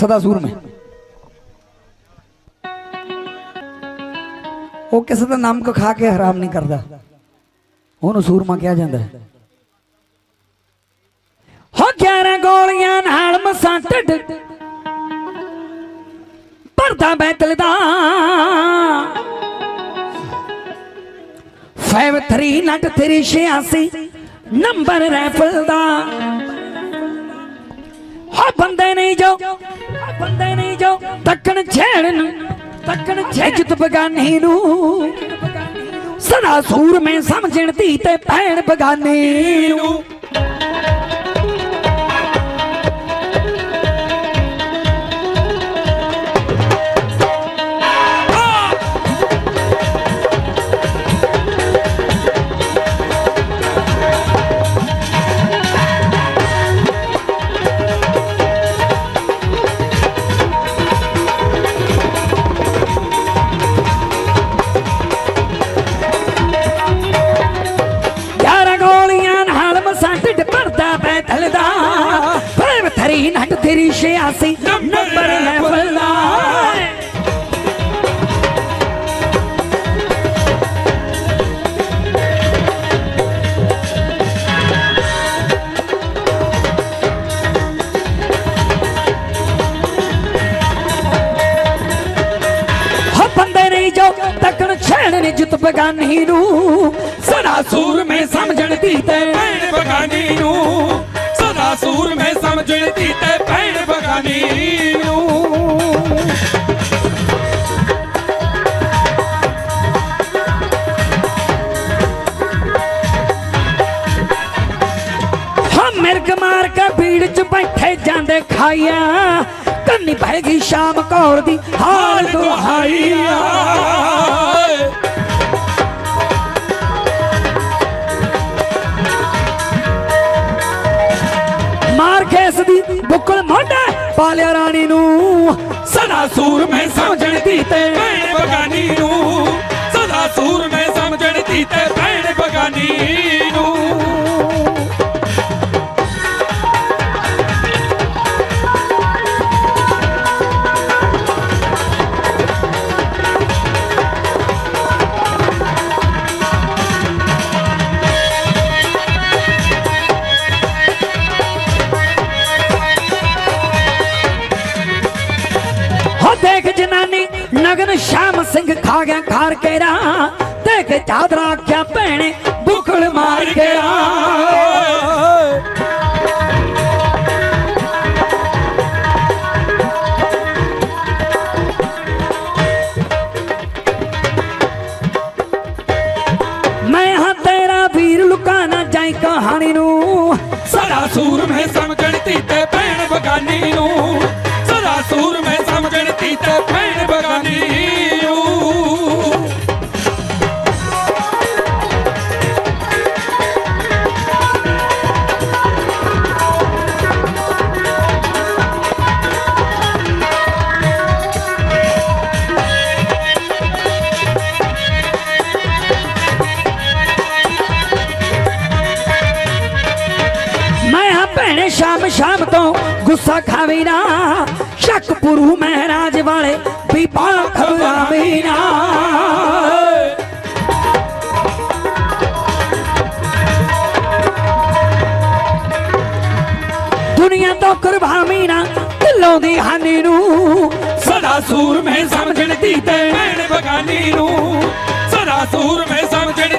ਸਦਾ ਸੂਰਮੇ ਉਹ ਕਿਸੇ ਦਾ ਨਮਕ ਖਾ ਕੇ ਹਰਾਮ ਨਹੀਂ ਕਰਦਾ। ਉਹਨੂੰ ਸੂਰਮਾ ਕਿਹਾ ਜਾਂਦਾ ਹੈ। ਹੋ 11 ਗੋਲੀਆਂ ਨਾਲ ਮਸਾਂ ਢਿੱਡ। ਭਰਦਾ ਬੈਤਲ ਦਾ। 53 ਨਟ ਤੇਰੀ 86 ਨੰਬਰ ਰੈਫਲ ਦਾ। ਹੋ ਬੰਦੇ ਨਹੀਂ ਜੋ ਹੋ ਬੰਦੇ ਨਹੀਂ ਜੋ ਤੱਕਣ ਛੇੜਨ ਤੱਕਣ ਛੇਜਤ ਬਗਾਨੀ ਨੂੰ। ਸਦਾ ਸੂਰ ਮੈਂ ਸਮਝਣ ਧੀ ਤੇ ਭੈਣ ਬਗਾਨੀ ਨੂੰ। ਬੈਤਲ ਦਾ ਫੇਰ ਥਰੀ ਨਟ ਤੇਰੀ 86 ਨੰਬਰ ਲੈਵਲ ਦਾ ਤੱਕਣ ਛੇੜ ਨੇ ਜੁੱਤ ਬਗਾਨੀ ਨੂੰ ਸਦਾ ਸੂਰ ਮੈਂ ਸਮਝਣ ਦੀ ਤੇ ਭੈਣ ਬੈਠੇ ਜਾਂਦੇ ਖਾਈਆ। ਕੰਨੀ ਭੈ ਗਈ ਸ਼ਾਮ ਕੌਰ ਦੀ ਹਾਲ ਦੁਹਾਈਆ। ਮਾਰ ਖੇਸ ਦੀ ਬੁੱਕਲ ਮੋਢਾ ਪਾਲਿਆ ਰਾਣੀ ਨੂੰ। ਸਦਾ ਸੂਰ ਮੈਂ ਸਮਝਣ ਦੀ ਤੇ ਭੈਣ ਬਗਾਨੀ ਨੂੰ। ਸਦਾ ਸੂਰ ਮੈਂ ਸਮਝਣ ਦੀ ਤੇ ਭੈਣ ਬਗਾਨੀ ਨਗਨ ਸ਼ਾਮ ਸਿੰਘ ਖਾ ਗਿਆ, ਖਾਰ ਕੇ ਰਾ ਦੇਖ ਚਾਦਰਾ ਆਖਿਆ, ਭੈਣੇ ਬੁਖਲ ਮਾਰ ਕੇ ਮੈਂ ਹਾਂ ਤੇਰਾ ਵੀਰ ਲੁਕਾ ਨਾ ਜਾਈ ਕਹਾਣੀ ਨੂੰ। ਸਦਾ ਸੂਰ ਮੈਂ ਸਮਝਣ ਦੀ ਤੇ ਭੈਣ ਬਗਾਨੀ ਨੂੰ। ਸ਼ਾਮ ਸ਼ਾਮ ਤੋਂ ਗੁੱਸਾ ਖਾਵੀ ਨਾ। ਸ਼ੱਕ ਮਹਾਰਾਜ ਵਾਲੇ ਵੀ ਪਾ ਨਾ। ਦੁਨੀਆ ਤੋਂ ਕੁਰਬਾਨੀ ਨਾ ਦਿਲੋਂ ਦੀ ਹਾਨੀ ਨੂੰ। ਸਦਾ ਸੂਰ ਮੈਂ ਸਮਝਣ ਦੀ ਤੇ ਭੈਣ ਬਗਾਨੀ ਨੂੰ। ਸਦਾ ਸੂਰ ਮੈਂ ਸਮਝਣ